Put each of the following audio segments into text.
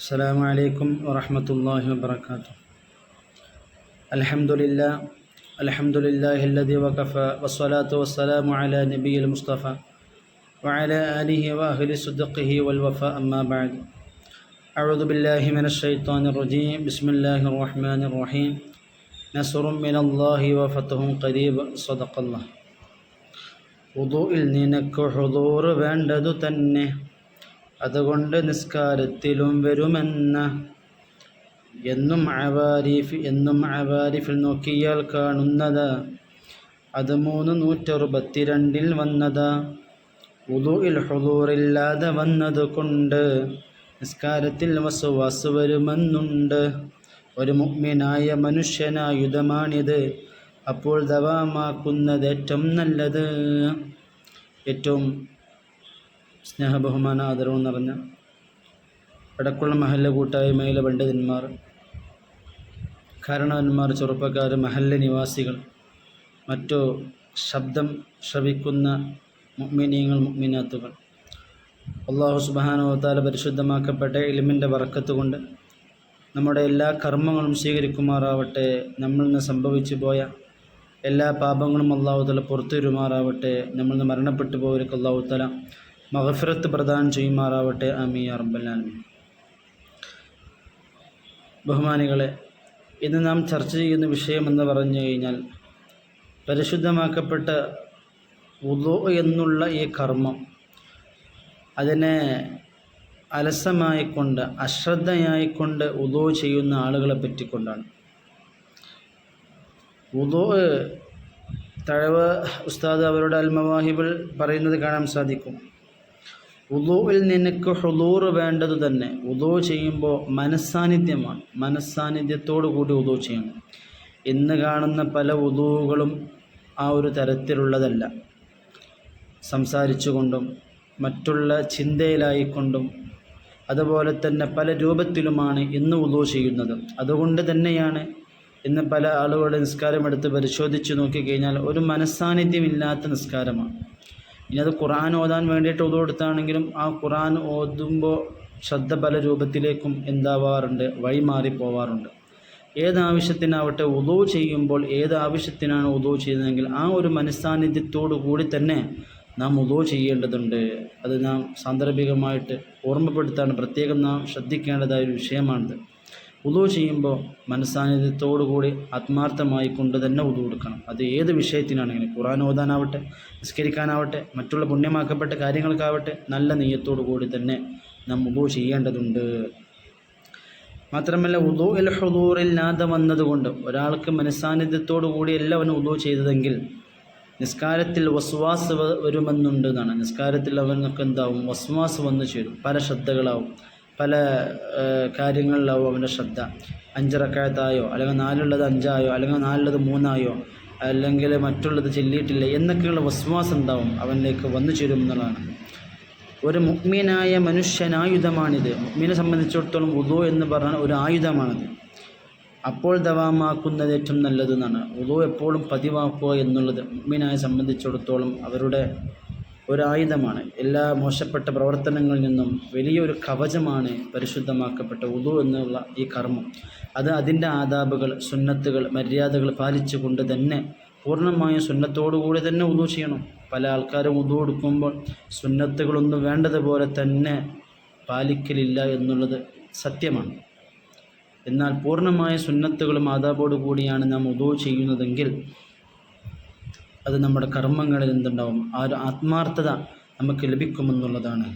السلام عليكم ورحمة الله وبركاته الحمد لله الحمد لله الذي وكفى والصلاة والسلام على نبي المصطفى وعلى آله وأهل صدقه والوفاء أما بعد أعوذ بالله من الشيطان الرجيم بسم الله الرحمن الرحيم نصر من الله وفتح قريب صدق الله ഉദുയിൽ നിനക്ക് ഹുദൂർ വേണ്ടതു തന്നെ അതുകൊണ്ട് നിസ്കാരത്തിലും വരുമെന്ന എന്നും അവാരിഫ് എന്നും അവാരിഫിൽ നോക്കിയാൽ കാണുന്നത്. അത് മൂന്ന് നൂറ്ററുപത്തിരണ്ടിൽ വന്നത്. ഇൽ ഹുദൂറില്ലാതെ വന്നത് കൊണ്ട് നിസ്കാരത്തിൽ വസുവാസ് വരുമെന്നുണ്ട്. ഒരു മുഗ്മിനായ മനുഷ്യനായുധമാണിത്. അപ്പോൾ ദവാമാക്കുന്നത് ഏറ്റവും നല്ലത്. ഏറ്റവും സ്നേഹബഹുമാന ആദരവും നിറഞ്ഞ വടക്കുള്ള മഹല്ല കൂട്ടായ്മയിലെ പണ്ഡിതന്മാർ കാരണവന്മാർ ചെറുപ്പക്കാർ മഹല്ല നിവാസികൾ മറ്റു ശബ്ദം ശ്രവിക്കുന്ന മുഗ്മിനീങ്ങൾ മുഗ്മിനാത്തുകൾ അള്ളാഹു സുബാനുവത്താല പരിശുദ്ധമാക്കപ്പെട്ട ഇലിമിന്റെ വറക്കത്ത് കൊണ്ട് നമ്മുടെ എല്ലാ കർമ്മങ്ങളും സ്വീകരിക്കുമാറാവട്ടെ നമ്മളിൽ നിന്ന് സംഭവിച്ചു പോയ എല്ലാ പാപങ്ങളും അള്ളാഹുതല പുറത്തു വരുമാറാവട്ടെ നമ്മളിൽ നിന്ന് മരണപ്പെട്ടു പോയവർക്ക് അള്ളാഹുത്തല മഹഫിറത്ത് പ്രദാനം ചെയ്യുമാറാവട്ടെ. അമീ അറബല്ലാലമി ബഹുമാനികളെ ഇന്ന് നാം ചർച്ച ചെയ്യുന്ന വിഷയമെന്ന് പറഞ്ഞു കഴിഞ്ഞാൽ പരിശുദ്ധമാക്കപ്പെട്ട ഉദോ എന്നുള്ള ഈ കർമ്മം അതിനെ അലസമായിക്കൊണ്ട് അശ്രദ്ധയായിക്കൊണ്ട് ഉദോ ചെയ്യുന്ന ആളുകളെ പറ്റിക്കൊണ്ടാണ്. ഉദോ തഴവ് ഉസ്താദ് അവരുടെ അൽമവാഹിബിൾ പറയുന്നത് കാണാൻ സാധിക്കും. ഉദോയിൽ നിനക്ക് ഹുദൂർ വേണ്ടത് തന്നെ. ഉദോ ചെയ്യുമ്പോൾ മനസ്സാന്നിധ്യമാണ്. മനസ്സാന്നിധ്യത്തോടു കൂടി ഉദോ ചെയ്യണം. ഇന്ന് കാണുന്ന പല ഉദൂകളും ആ ഒരു തരത്തിലുള്ളതല്ല. സംസാരിച്ചുകൊണ്ടും മറ്റുള്ള ചിന്തയിലായിക്കൊണ്ടും അതുപോലെ തന്നെ പല രൂപത്തിലുമാണ് ഇന്ന് ഉദോ ചെയ്യുന്നത്. അതുകൊണ്ട് തന്നെയാണ് ഇന്ന് പല ആളുകളുടെ നിസ്കാരമെടുത്ത് പരിശോധിച്ച് നോക്കിക്കഴിഞ്ഞാൽ ഒരു മനസ്സാന്നിധ്യമില്ലാത്ത നിസ്കാരമാണ്. ഇനി അത് ഖുറാൻ ഓതാൻ വേണ്ടിയിട്ട് ഉതു എടുത്താണെങ്കിലും ആ ഖുറാൻ ഓതുമ്പോൾ ശ്രദ്ധ പല രൂപത്തിലേക്കും എന്താവാറുണ്ട് വഴിമാറി പോവാറുണ്ട് ഏതാവശ്യത്തിനാവട്ടെ ഉദോ ചെയ്യുമ്പോൾ ഏത് ആവശ്യത്തിനാണ് ചെയ്യുന്നതെങ്കിൽ ആ ഒരു മനസ്സാന്നിധ്യത്തോടു കൂടി തന്നെ നാം ഉദോ ചെയ്യേണ്ടതുണ്ട്. അത് നാം സാന്ദർഭികമായിട്ട് ഓർമ്മപ്പെടുത്താണ് പ്രത്യേകം നാം ശ്രദ്ധിക്കേണ്ടതായ ഒരു വിഷയമാണിത്. ഉദോ ചെയ്യുമ്പോൾ മനസ്സാന്നിധ്യത്തോടു കൂടി ആത്മാർത്ഥമായി കൊണ്ട് തന്നെ ഉദു കൊടുക്കണം. അത് ഏത് വിഷയത്തിനാണെങ്കിലും ഖുറാൻ ഓതാനാവട്ടെ നിസ്കരിക്കാനാവട്ടെ മറ്റുള്ള പുണ്യമാക്കപ്പെട്ട കാര്യങ്ങൾക്കാവട്ടെ നല്ല നെയ്യത്തോടു കൂടി തന്നെ നാം ഉദു ചെയ്യേണ്ടതുണ്ട്. മാത്രമല്ല ഉദു എൽ ഹുദൂറില്ലാതെ വന്നതുകൊണ്ട് ഒരാൾക്ക് മനസ്സാന്നിധ്യത്തോടു കൂടിയല്ല അവൻ ഉദു ചെയ്തതെങ്കിൽ നിസ്കാരത്തിൽ വസ്വാസ് വരുമെന്നുണ്ട് എന്നാണ്. നിസ്കാരത്തിൽ അവനൊക്കെ എന്താവും? വസ്വാസ് വന്നു ചേരും. പല ശ്രദ്ധകളാവും. പല കാര്യങ്ങളിലാവും അവന്റെ ശ്രദ്ധ. അഞ്ചിറക്കായത്തായോ അല്ലെങ്കിൽ നാലുള്ളത് അഞ്ചായോ അല്ലെങ്കിൽ നാലുള്ളത് മൂന്നായോ അല്ലെങ്കിൽ മറ്റുള്ളത് ചെല്ലിയിട്ടില്ല എന്നൊക്കെയുള്ള വസ്വാസം ഉണ്ടാവും അവനിലേക്ക് വന്നു ചേരും എന്നുള്ളതാണ്. ഒരു മുഗ്മീനായ മനുഷ്യനായുധമാണിത്. മുഗ്മീനെ സംബന്ധിച്ചിടത്തോളം ഉദോ എന്ന് പറഞ്ഞാൽ ഒരു ആയുധമാണിത്. അപ്പോൾ ദവാമാക്കുന്നത് ഏറ്റവും നല്ലതെന്നാണ്. ഉദോ എപ്പോഴും പതിവാക്കുക എന്നുള്ളത് മുഗ്മീനായ സംബന്ധിച്ചിടത്തോളം അവരുടെ ഒരായുധമാണ്. എല്ലാ മോശപ്പെട്ട പ്രവർത്തനങ്ങളിൽ നിന്നും വലിയൊരു കവചമാണ് പരിശുദ്ധമാക്കപ്പെട്ട ഉദു എന്നുള്ള ഈ കർമ്മം. അത് അതിന്റെ ആദാബുകൾ സുന്നത്തുകൾ മര്യാദകൾ പാലിച്ചുകൊണ്ട് തന്നെ പൂർണമായും സുന്നത്തോടുകൂടി തന്നെ ഉദു ചെയ്യണം. പല ആൾക്കാരും ഉദു എടുക്കുമ്പോൾ സുന്നത്തുകളൊന്നും വേണ്ടതുപോലെ തന്നെ പാലിക്കലില്ല എന്നുള്ളത് സത്യമാണ്. എന്നാൽ പൂർണമായ സുന്നത്തുകളും ആദാബോടു കൂടിയാണ് നാം ഉദു ചെയ്യുന്നതെങ്കിൽ അത് നമ്മുടെ കർമ്മങ്ങളിൽ എന്തുണ്ടാവും ആ ഒരു ആത്മാർത്ഥത നമുക്ക് ലഭിക്കുമെന്നുള്ളതാണ്.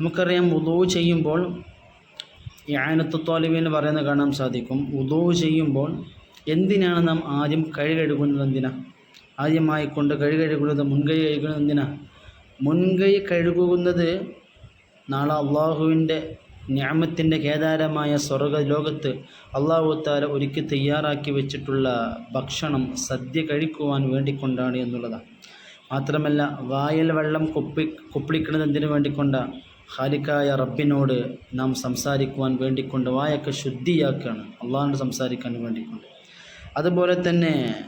നമുക്കറിയാം ഉദോ ചെയ്യുമ്പോൾ ഈ ആനത്ത് തോലിബീന് പറയുന്നത് കാണാൻ സാധിക്കും. ഉദോ ചെയ്യുമ്പോൾ എന്തിനാണ് നാം ആദ്യം കഴുകഴുകുന്നത് എന്തിനാ? ആദ്യമായി കൊണ്ട് കഴുകഴുകുന്നത് മുൻകൈ കഴുകുന്നത് എന്തിനാ? മുൻകൈ കഴുകുന്നത് നാളെ അള്ളാഹുവിന്റെ ഞാമത്തിന്റെ കേദാരമായ സ്വർഗ ലോകത്ത് അള്ളാഹു താല ഒരുക്കി തയ്യാറാക്കി വെച്ചിട്ടുള്ള ഭക്ഷണം സദ്യ കഴിക്കുവാൻ വേണ്ടിക്കൊണ്ടാണ് എന്നുള്ളതാണ് മാത്രമല്ല വായൽ വെള്ളം കുപ്പി കുപ്പിളിക്കുന്നത് എന്തിനു വേണ്ടിക്കൊണ്ട? ഹാലിക്കായ റബ്ബിനോട് നാം സംസാരിക്കുവാൻ വേണ്ടിക്കൊണ്ട് വായൊക്കെ ശുദ്ധിയാക്കുകയാണ് അള്ളാഹിനോട് സംസാരിക്കാൻ വേണ്ടിക്കൊണ്ട്. അതുപോലെ തന്നെ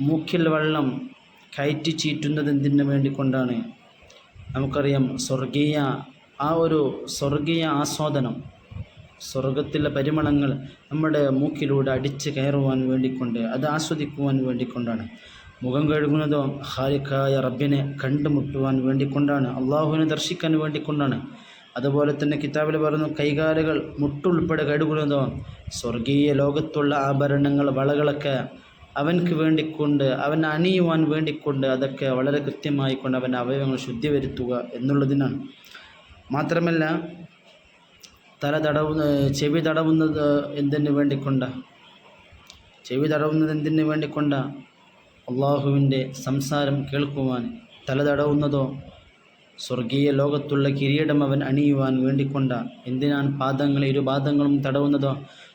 മൂക്കിൽ വെള്ളം കയറ്റി ചീറ്റുന്നത് എന്തിനു വേണ്ടിക്കൊണ്ടാണ്? നമുക്കറിയാം സ്വർഗീയ ആ ഒരു സ്വർഗീയ ആസ്വാദനം സ്വർഗത്തിലെ പരിമളങ്ങൾ നമ്മുടെ മൂക്കിലൂടെ അടിച്ച് കയറുവാൻ വേണ്ടിക്കൊണ്ട് അത് ആസ്വദിക്കുവാൻ വേണ്ടിക്കൊണ്ടാണ്. മുഖം കഴുകുന്നതോ ഹാലിഖായ റബ്ബിനെ കണ്ടുമുട്ടുവാൻ വേണ്ടിക്കൊണ്ടാണ് അള്ളാഹുവിനെ ദർശിക്കാൻ വേണ്ടിക്കൊണ്ടാണ്. അതുപോലെ തന്നെ കിതാബിൽ പറയുന്നു കൈകാലുകൾ മുട്ടുൾപ്പെടെ കഴുകുന്നതോ സ്വർഗീയ ലോകത്തുള്ള ആഭരണങ്ങൾ വളകളൊക്കെ അവൻക്ക് വേണ്ടിക്കൊണ്ട് അവൻ അണിയുവാൻ വേണ്ടിക്കൊണ്ട് അതൊക്കെ വളരെ കൃത്യമായിക്കൊണ്ട് അവന്റെ അവയവങ്ങൾ ശുദ്ധി വരുത്തുക എന്നുള്ളതിനാണ്. മാത്രമല്ല തല തടവുന്ന ചെവി തടവുന്നത് എന്തിനു വേണ്ടിക്കൊണ്ട? ചെവി തടവുന്നത് എന്തിനു വേണ്ടിക്കൊണ്ട? അള്ളാഹുവിന്റെ സംസാരം കേൾക്കുവാൻ തല തടവുന്നതോ സ്വർഗീയ ലോകത്തുള്ള കിരീടം അവൻ അണിയുവാൻ വേണ്ടിക്കൊണ്ട എന്തിനാണ് പാദങ്ങൾ ഇരുപാദങ്ങളും തടവുന്നതോ?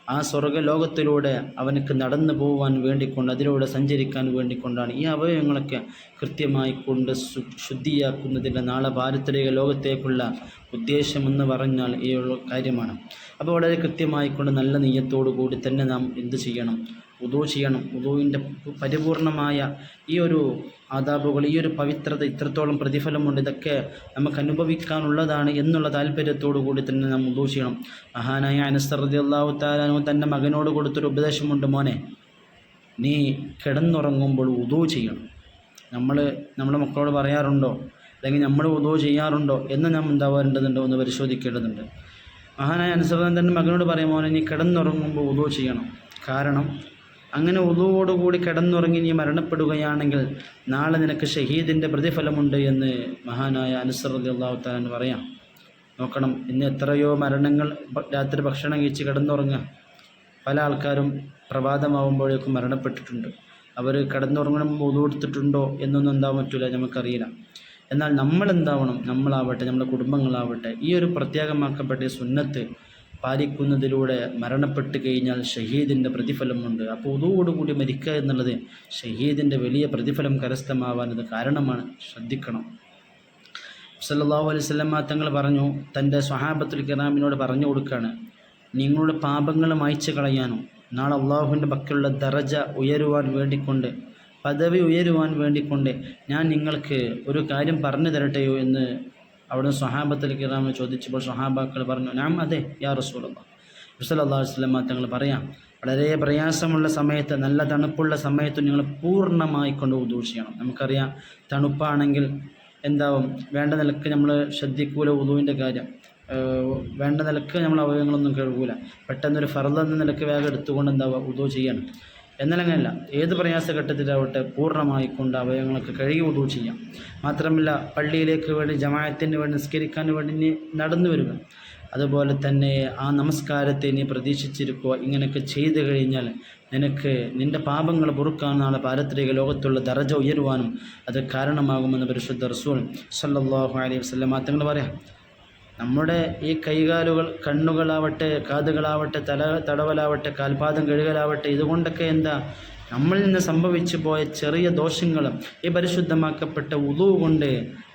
ആ സ്വർഗലോകത്തിലൂടെ അവനക്ക് നടന്നു പോകുവാൻ വേണ്ടിക്കൊണ്ട് അതിലൂടെ സഞ്ചരിക്കാൻ വേണ്ടിക്കൊണ്ടാണ് ഈ അവയവങ്ങളൊക്കെ കൃത്യമായി കൊണ്ട് ശുദ്ധിയാക്കുന്നതിന്റെ നാളെ പാരത്രിക ലോകത്തേക്കുള്ള ഉദ്ദേശമെന്ന് പറഞ്ഞാൽ ഈ കാര്യമാണ്. അപ്പോൾ വളരെ കൃത്യമായിക്കൊണ്ട് നല്ല നെയ്യത്തോടു കൂടി തന്നെ നാം എന്ത് ചെയ്യണം? ഉദു ചെയ്യണം. ഉദുവിന്റെ പരിപൂർണമായ ഈ ഒരു ആദാബുകൾ ഈ ഒരു പവിത്രത ഇത്രത്തോളം പ്രതിഫലമുണ്ട്. ഇതൊക്കെ നമുക്ക് അനുഭവിക്കാനുള്ളതാണ് എന്നുള്ള താല്പര്യത്തോടു കൂടി തന്നെ നാം ഉദു ചെയ്യണം. മഹാനായ അനസ്തറതി അള്ളാഹു താലാനു തന്റെ മകനോട് കൊടുത്തൊരു ഉപദേശമുണ്ട് മോനെ. നീ കിടന്നുറങ്ങുമ്പോൾ ഉദു ചെയ്യണം. നമ്മൾ നമ്മുടെ മക്കളോട് പറയാറുണ്ടോ? അല്ലെങ്കിൽ നമ്മൾ ഉദു ചെയ്യാറുണ്ടോ? എന്ന് നാം എന്താവേണ്ടതുണ്ടോ എന്ന് പരിശോധിക്കേണ്ടതുണ്ട്. മഹാനായ അനുസൃതം തന്റെ മകനോട് പറയും മോനെ നീ കിടന്നുറങ്ങുമ്പോൾ ഉദു ചെയ്യണം. കാരണം അങ്ങനെ ഉദുവോടുകൂടി കിടന്നുറങ്ങി നീ മരണപ്പെടുകയാണെങ്കിൽ നാളെ നിനക്ക് ഷഹീദിന്റെ പ്രതിഫലമുണ്ട് എന്ന് മഹാനായ അനുസൃതി അള്ളാഹു താൻ പറയാം. നോക്കണം ഇന്ന് എത്രയോ മരണങ്ങൾ രാത്രി ഭക്ഷണം കഴിച്ച് കിടന്നുറങ്ങുക. പല ആൾക്കാരും പ്രഭാതമാവുമ്പോഴേക്കും മരണപ്പെട്ടിട്ടുണ്ട്. അവർ കിടന്നുറങ്ങണം ഉദു കൊടുത്തിട്ടുണ്ടോ എന്നൊന്നും എന്താവാൻ പറ്റില്ല നമുക്കറിയില്ല. എന്നാൽ നമ്മൾ എന്താവണം നമ്മളാവട്ടെ നമ്മുടെ കുടുംബങ്ങളാവട്ടെ ഈ ഒരു പ്രത്യേകമാക്കപ്പെട്ട സുന്നത്ത് പാലിക്കുന്നതിലൂടെ മരണപ്പെട്ട് കഴിഞ്ഞാൽ ഷഹീദിന്റെ പ്രതിഫലമുണ്ട്. അപ്പോൾ ഉദുവോടുകൂടി മരിക്കുക എന്നുള്ളത് ഷഹീദിന്റെ വലിയ പ്രതിഫലം കരസ്ഥമാവാൻ കാരണമാണ്. ശ്രദ്ധിക്കണം. സല്ലാഹു അലൈഹി സ്വലമ തങ്ങൾ പറഞ്ഞു തന്റെ സ്വഹാബത്തുൽ കിറാമിനോട് പറഞ്ഞു കൊടുക്കുകയാണ് നിങ്ങളുടെ പാപങ്ങൾ മായ്ച്ചു കളയാനും നാളെ അള്ളാഹുവിന്റെ പക്കലുള്ള ദറജ ഉയരുവാൻ വേണ്ടിക്കൊണ്ട് പദവി ഉയരുവാൻ വേണ്ടിക്കൊണ്ട് ഞാൻ നിങ്ങൾക്ക് ഒരു കാര്യം പറഞ്ഞു തരട്ടെയോ? എന്ന് അവിടെ സ്വഹാബത്തുൽ കിറാമിന് ചോദിച്ചപ്പോൾ സ്വഹാബാക്കൾ പറഞ്ഞു ഞാൻ അതെ യാ റസൂലുള്ള റസൂലുള്ളാഹി അലൈഹി വസല്ലമ തങ്ങൾ പറയാം വളരെ പ്രയാസമുള്ള സമയത്ത് നല്ല തണുപ്പുള്ള സമയത്ത് നിങ്ങൾ പൂർണമായി കൊണ്ട് ഉദൂ ചെയ്യണം. നമുക്കറിയാം തണുപ്പാണെങ്കിൽ എന്താവും വേണ്ട നിലയ്ക്ക് നമ്മൾ ശ്രദ്ധിക്കൂല ഉദുവിന്റെ കാര്യം. വേണ്ട നിലയ്ക്ക് നമ്മൾ അവയവങ്ങളൊന്നും കഴുകൂല. പെട്ടെന്നൊരു ഫർദ് എന്ന നിലയ്ക്ക് വേഗം എടുത്തുകൊണ്ട് എന്താവുക ഉദു ചെയ്യണം. എന്നാൽ ഏത് പ്രയാസഘട്ടത്തിലാവട്ടെ പൂർണമായി കൊണ്ട് അവയവങ്ങളൊക്കെ കഴുകി ഉദു ചെയ്യാം. മാത്രമല്ല പള്ളിയിലേക്ക് വേണ്ടി ജമായത്തിന് വേണ്ടി നിസ്കരിക്കാൻ വേണ്ടി നടന്നു വരിക. അതുപോലെ തന്നെ ആ നമസ്കാരത്തെ നീ പ്രതീക്ഷിച്ചിരിക്കുക ഇങ്ങനെയൊക്കെ ചെയ്തു കഴിഞ്ഞാൽ നിനക്ക് നിന്റെ പാപങ്ങൾ പൊറുക്കാനുള്ള നാളെ പാരത്രിക ലോകത്തുള്ള ദറജ ഉയരുവാനും അത് കാരണമാകുമെന്ന് പരിശുദ്ധ റസൂൽ സല്ലാഹു അലൈഹി വസ്ലം തങ്ങൾ പറയാം. നമ്മുടെ ഈ കൈകാലുകൾ കണ്ണുകളാവട്ടെ കാതുകളാവട്ടെ തല തടവലാവട്ടെ കാൽപാദം കഴുകലാവട്ടെ ഇതുകൊണ്ടൊക്കെ എന്താ? നമ്മളിൽ നിന്ന് സംഭവിച്ചു പോയ ചെറിയ ദോഷങ്ങളും ഈ പരിശുദ്ധമാക്കപ്പെട്ട ഉദു കൊണ്ട്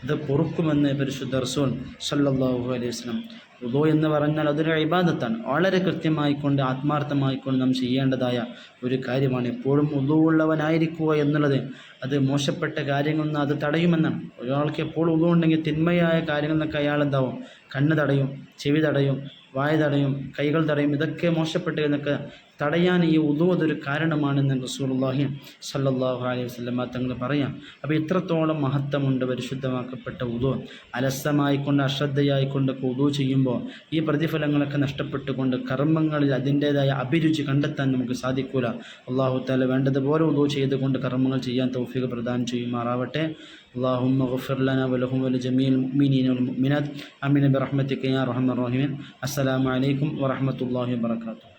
ഇത് പൊറുക്കുമെന്ന് പരിശുദ്ധ റസൂൽ സല്ലാഹു അലൈഹി വസല്ലം ഉദു എന്ന് പറഞ്ഞാൽ അതൊരു ഇബാദത്താണ്. വളരെ കൃത്യമായിക്കൊണ്ട് ആത്മാർത്ഥമായിക്കൊണ്ട് നാം ചെയ്യേണ്ടതായ ഒരു കാര്യമാണ്. എപ്പോഴും ഉദുവുള്ളവനായിരിക്കുക എന്നുള്ളത്. അത് മോശപ്പെട്ട കാര്യങ്ങളൊന്നും അത് തടയുമെന്നാണ്. ഒരാൾക്ക് എപ്പോഴും ഉദു ഉണ്ടെങ്കിൽ തിന്മയായ കാര്യങ്ങൾ എന്നൊക്കെ അയാൾ എന്താവും കണ്ണ് തടയും ചെവി തടയും വായ തടയും കൈകൾ തടയും ഇതൊക്കെ മോശപ്പെട്ട് എന്നൊക്കെ തടയാൻ ഈ ഉദു അതൊരു കാരണമാണെന്ന് റസൂലുള്ളാഹി സല്ലല്ലാഹു അലൈഹി വസല്ലമ തങ്ങൾ പറയാം അപ്പോൾ ഇത്രത്തോളം മഹത്വമുണ്ട് പരിശുദ്ധമാക്കപ്പെട്ട ഉദു അലസമായിക്കൊണ്ട് അശ്രദ്ധയായിക്കൊണ്ടൊക്കെ ഉദു ചെയ്യുമ്പോൾ ഈ പ്രതിഫലങ്ങളൊക്കെ നഷ്ടപ്പെട്ടുകൊണ്ട് കർമ്മങ്ങളിൽ അതിൻ്റേതായ അഭിരുചി കണ്ടെത്താൻ നമുക്ക് സാധിക്കൂല അള്ളാഹു താല വേണ്ടതുപോലെ ഉദു ചെയ്തുകൊണ്ട് കർമ്മങ്ങൾ ചെയ്യാൻ തൗഫീഖ് പ്രദാനം ചെയ്യുമാറാവട്ടെ اللهم اغفر لنا ولهم ولجميع المؤمنين والمؤمنات امين برحمتك يا ارحم الراحمين السلام عليكم ورحمه الله وبركاته